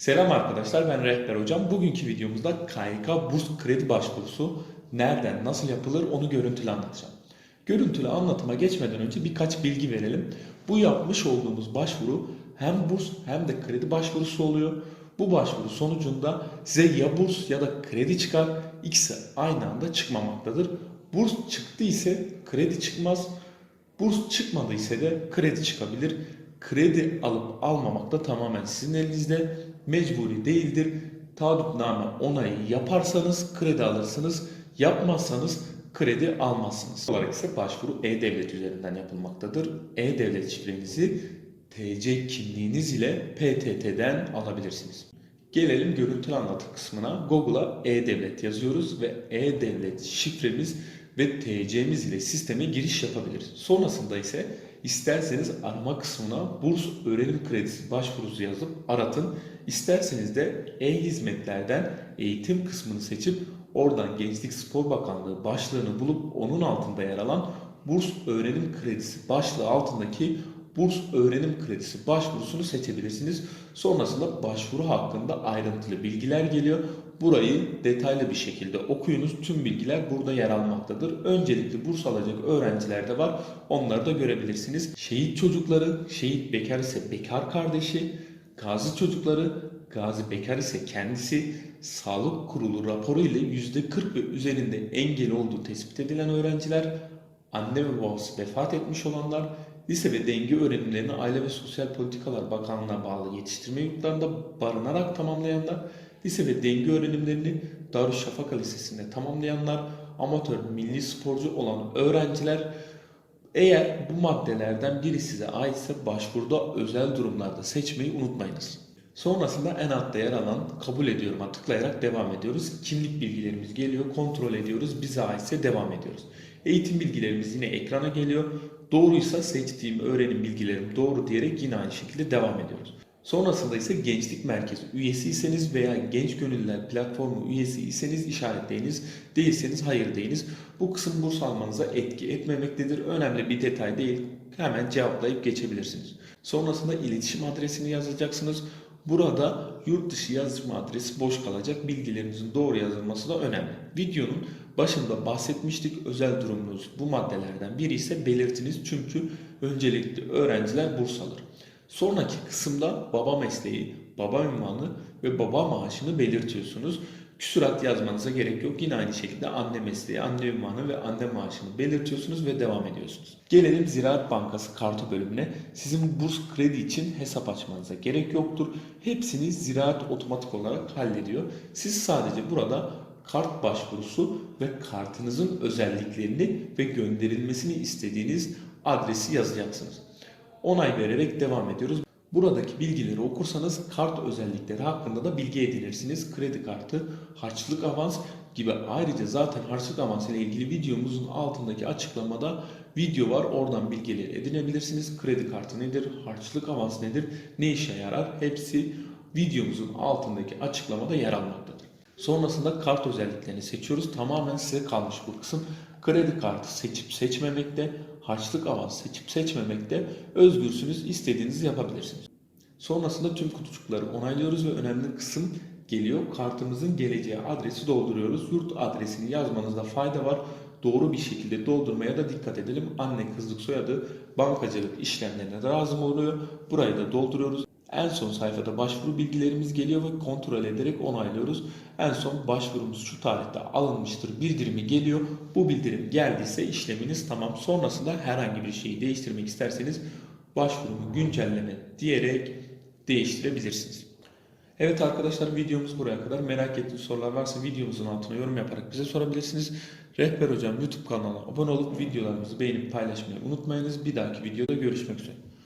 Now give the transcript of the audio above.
Selam arkadaşlar ben Rehber Hocam. Bugünkü videomuzda KYK burs kredi başvurusu nereden nasıl yapılır onu görüntülü anlatacağım. Görüntülü anlatıma geçmeden önce birkaç bilgi verelim. Bu yapmış olduğumuz başvuru hem burs hem de kredi başvurusu oluyor. Bu başvuru sonucunda size ya burs ya da kredi çıkar. İkisi aynı anda çıkmamaktadır. Burs çıktı ise kredi çıkmaz. Burs çıkmadı ise de kredi çıkabilir. Kredi alıp almamak da tamamen sizin elinizde. Mecburi değildir. Taahhütname onayı yaparsanız kredi alırsınız. Yapmazsanız kredi almazsınız. Olarak ise başvuru e-devlet üzerinden yapılmaktadır. E-devlet şifrenizi TC kimliğiniz ile PTT'den alabilirsiniz. Gelelim görüntülü anlatı kısmına. Google'a e-devlet yazıyoruz ve e-devlet şifremiz ve TC'miz ile sisteme giriş yapabiliriz. Sonrasında ise isterseniz arama kısmına burs öğrenim kredisi başvurusu yazıp aratın. İsterseniz de e-hizmetlerden eğitim kısmını seçip oradan Gençlik Spor Bakanlığı başlığını bulup onun altında yer alan burs öğrenim kredisi başlığı altındaki burs öğrenim kredisi başvurusunu seçebilirsiniz. Sonrasında başvuru hakkında ayrıntılı bilgiler geliyor. Burayı detaylı bir şekilde okuyunuz. Tüm bilgiler burada yer almaktadır. Öncelikli burs alacak öğrenciler de var. Onları da görebilirsiniz. Şehit çocukları, şehit bekar ise bekar kardeşi, gazi çocukları, gazi bekar ise kendisi, sağlık kurulu raporu ile %40 ve üzerinde engeli olduğu tespit edilen öğrenciler, anne ve babası vefat etmiş olanlar, lise ve denge öğrenimlerini Aile ve Sosyal Politikalar Bakanlığı'na bağlı yetiştirme yurtlarında barınarak tamamlayanlar, lise ve denge öğrenimlerini Darüşşafaka Lisesi'nde tamamlayanlar, amatör milli sporcu olan öğrenciler, eğer bu maddelerden biri size aitse başvuruda özel durumlarda seçmeyi unutmayınız. Sonrasında en altta yer alan kabul ediyorum'a tıklayarak devam ediyoruz. Kimlik bilgilerimiz geliyor, kontrol ediyoruz. Bize aitse devam ediyoruz. Eğitim bilgilerimiz yine ekrana geliyor. Doğruysa seçtiğim öğrenim bilgilerim doğru diyerek yine aynı şekilde devam ediyoruz. Sonrasında ise Gençlik Merkezi üyesiyseniz veya Genç Gönüllüler Platformu üyesiyseniz işaretleyiniz, değilseniz hayır deyiniz. Bu kısım burs almanıza etki etmemektedir. Önemli bir detay değil. Hemen cevaplayıp geçebilirsiniz. Sonrasında iletişim adresini yazacaksınız. Burada yurt dışı yazma adresi boş kalacak. Bilgilerinizin doğru yazılması da önemli. Videonun başında bahsetmiştik. Özel durumunuz bu maddelerden biri ise belirtiniz. Çünkü öncelikli öğrenciler burs alır. Sonraki kısımda baba mesleği, baba ünvanı ve baba maaşını belirtiyorsunuz. Küsurat yazmanıza gerek yok. Yine aynı şekilde anne mesleği, anne ünvanı ve anne maaşını belirtiyorsunuz ve devam ediyorsunuz. Gelelim Ziraat Bankası kartı bölümüne. Sizin burs kredi için hesap açmanıza gerek yoktur. Hepsini Ziraat otomatik olarak hallediyor. Siz sadece burada kart başvurusu ve kartınızın özelliklerini ve gönderilmesini istediğiniz adresi yazacaksınız. Onay vererek devam ediyoruz. Buradaki bilgileri okursanız kart özellikleri hakkında da bilgi edinirsiniz. Kredi kartı, harçlık avans gibi ayrıca zaten harçlık avans ile ilgili videomuzun altındaki açıklamada video var. Oradan bilgileri edinebilirsiniz. Kredi kartı nedir? Harçlık avans nedir? Ne işe yarar? Hepsi videomuzun altındaki açıklamada yer almaktadır. Sonrasında kart özelliklerini seçiyoruz. Tamamen size kalmış bu kısım. Kredi kartı seçip seçmemekte, harçlık avans seçip seçmemekte özgürsünüz. İstediğinizi yapabilirsiniz. Sonrasında tüm kutucukları onaylıyoruz ve önemli kısım geliyor. Kartımızın geleceği adresi dolduruyoruz. Yurt adresini yazmanızda fayda var. Doğru bir şekilde doldurmaya da dikkat edelim. Anne kızlık soyadı bankacılık işlemlerine lazım oluyor. Burayı da dolduruyoruz. En son sayfada başvuru bilgilerimiz geliyor ve kontrol ederek onaylıyoruz. En son başvurumuz şu tarihte alınmıştır bildirimi geliyor. Bu bildirim geldiyse işleminiz tamam. Sonrasında herhangi bir şeyi değiştirmek isterseniz başvurumu güncelleme diyerek değiştirebilirsiniz. Evet arkadaşlar videomuz buraya kadar. Merak ettiğiniz sorular varsa videomuzun altına yorum yaparak bize sorabilirsiniz. Rehber Hocam YouTube kanalına abone olup videolarımızı beğenip paylaşmayı unutmayınız. Bir dahaki videoda görüşmek üzere.